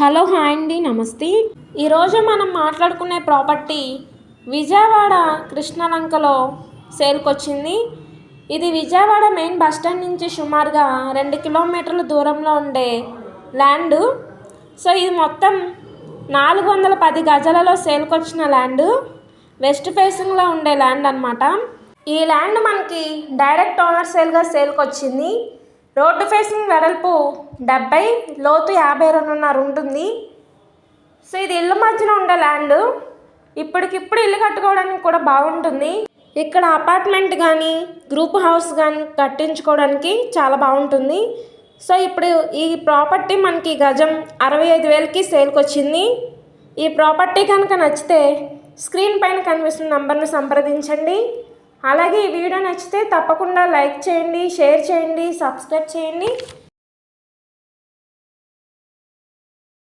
Hello hi అండి నమస్తే. ఈరోజు మనం మాట్లాడుకునే ప్రాపర్టీ విజయవాడ కృష్ణలంకలో సేల్కొచ్చింది. ఇది విజయవాడ మెయిన్ బస్ స్టాండ్ నుంచి సుమారుగా రెండు కిలోమీటర్ల దూరంలో ఉండే ల్యాండ్. సో ఇది మొత్తం నాలుగు వందల పది గజాలలో సేల్కొచ్చిన ల్యాండ్. వెస్ట్ ఫేసింగ్లో ఉండే ల్యాండ్ అనమాట ఈ ల్యాండ్ మనకి డైరెక్ట్ ఓనర్ సేల్గా సేల్కొచ్చింది. రోడ్డు ఫేసింగ్ వెడల్పు డెబ్బై లోతు యాభై రెండున్నర ఉంటుంది. సో ఇది ఇళ్ళ మధ్యన ఉండే ల్యాండ్. ఇప్పటికిప్పుడు ఇల్లు కట్టుకోవడానికి కూడా బాగుంటుంది. ఇక్కడ అపార్ట్మెంట్ కానీ గ్రూప్ హౌస్ కానీ కట్టించుకోవడానికి చాలా బాగుంటుంది. సో ఇప్పుడు ఈ ప్రాపర్టీ మనకి గజం అరవై ఐదు వేలకి సేల్కి వచ్చింది ఈ ప్రాపర్టీ కనుక నచ్చితే స్క్రీన్ పైన కనిపిస్తున్న నంబర్ను సంప్రదించండి. అలాగే ఈ వీడియో నచ్చితే తప్పకుండా లైక్ చేయండి షేర్ చేయండి సబ్స్క్రైబ్ చేయండి.